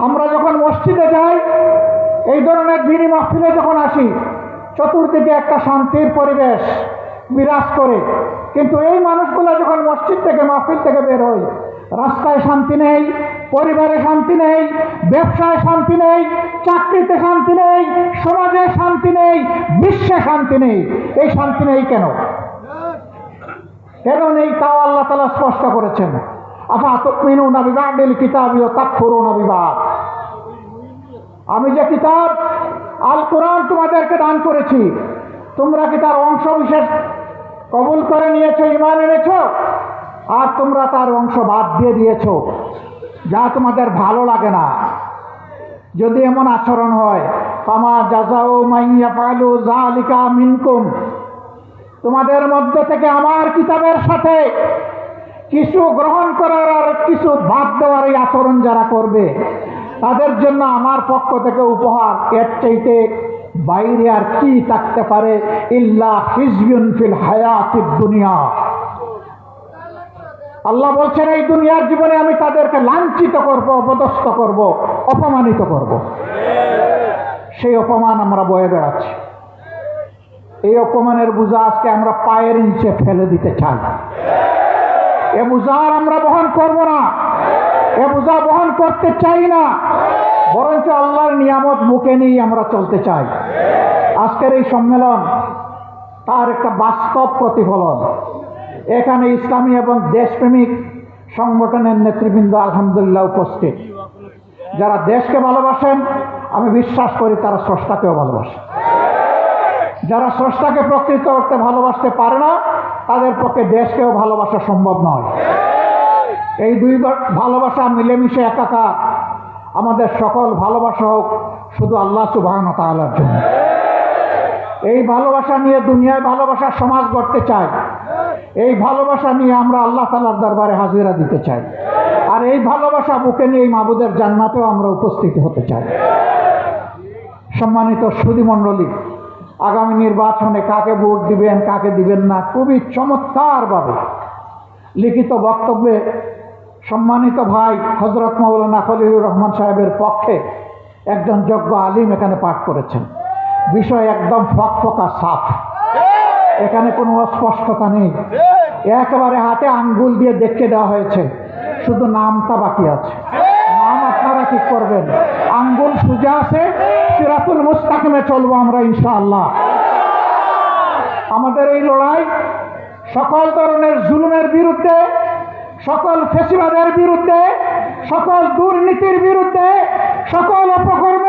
আমরা যখন মসজিদে যাই, এই ধরনের দিনী মাহফিলে যখন আসি, চতুর্দিকে একটা শান্তির পরিবেশ বিরাজ করে। কিন্তু এই মানুষগুলো যখন মসজিদ থেকে, মাহফিল থেকে বের হয়, রাস্তায় শান্তি নেই, পরিবারে শান্তি নেই, ব্যবসায় শান্তি নেই, চাকরিতে শান্তি নেই, সমাজে শান্তি নেই, বিশ্বে শান্তি নেই। এই শান্তি নেই কেন? কেন নেই তাও আল্লাহ তালা স্পষ্ট করেছেন। আফা তুমিনু নবিবাদিল কিতাবীয় তাক্ষরু নবিবাদ আমি যে কিতাব আল কোরআন তোমাদেরকে দান করেছি, তোমরা কি তার অংশ বিশেষ কবুল করে নিয়েছো ইমান এনেছ? আর তোমরা তার অংশ বাদ দিয়ে দিয়েছ, যা তোমাদের ভালো লাগে না। যদি এমন আচরণ হয় কামা জাজাও মাইয়া পালু জালিকা মিনকুম, তোমাদের মধ্য থেকে আমার কিতাবের সাথে কিছু গ্রহণ করার আর কিছু বাদ দেওয়ার এই আচরণ যারা করবে তাদের জন্য আমার পক্ষ থেকে উপহার। এর চাইতে বাইরে আর কি থাকতে পারে? দুনিয়া। আল্লাহ বলছেন, এই দুনিয়ার জীবনে আমি তাদেরকে লাঞ্ছিত করব, অপদস্থ করব, অপমানিত করব। সেই অপমান আমরা বয়ে বেড়াচ্ছি। এই অপমানের বোঝা আজকে আমরা পায়ের নিচে ফেলে দিতে চাই। এ বোঝা আমরা বহন করব না। এ বহন করতে চাই না। বরঞ্চ আল্লাহর নিয়ামত মুখে নিয়ে আমরা চলতে চাই। আজকের এই সম্মেলন তার একটা বাস্তব প্রতিফলন। এখানে ইসলামী এবং দেশপ্রেমিক সংগঠনের নেতৃবৃন্দ আলহামদুলিল্লাহ উপস্থিত। যারা দেশকে ভালোবাসেন, আমি বিশ্বাস করি তারা স্রষ্টাকেও ভালোবাসেন যারা স্রষ্টাকে প্রকৃত করতে ভালোবাসতে পারে না, তাদের পক্ষে দেশকেও ভালোবাসা সম্ভব নয়। এই দুই ভালোবাসা মিলেমিশে একাকার। আমাদের সকল ভালোবাসা হোক, শুধু আল্লাহ সুবাহন তাআলার জন্য। এই ভালোবাসা নিয়ে দুনিয়ায় ভালোবাসার সমাজ গড়তে চাই এই ভালোবাসা নিয়ে আমরা আল্লাহ তালার দরবারে হাজিরা দিতে চাই। আর এই ভালোবাসা বুকে নিয়ে এই মাবুদের জান্নাতেও আমরা উপস্থিত হতে চাই। সম্মানিত সুদীমণ্ডলী আগামী নির্বাচনে কাকে ভোট দিবেন, কাকে দিবেন না, খুবই চমৎকারভাবে লিখিত বক্তব্যে সম্মানিত ভাই হজরত মৌলানা খলিলুর রহমান সাহেবের পক্ষে একজন যোগ্য আলিম এখানে পাঠ করেছেন। বিষয় একদম ফকফকা সাফ। এখানে কোনো অস্পষ্টতা নেই। একেবারে হাতে আঙ্গুল দিয়ে দেখে দেওয়া হয়েছে। শুধু নামটা বাকি আছে। নাম আপনারা ঠিক করবেন। আঙ্গুল সুজা আছে, সিরাতুল মুস্তাকিমে চলবো আমরা ইনশাআল্লাহ। আমাদের এই লড়াই সকল ধরনের জুলুমের বিরুদ্ধে সকল ফেসিবাদের বিরুদ্ধে সকল দুর্নীতির বিরুদ্ধে সকল অপকর্মের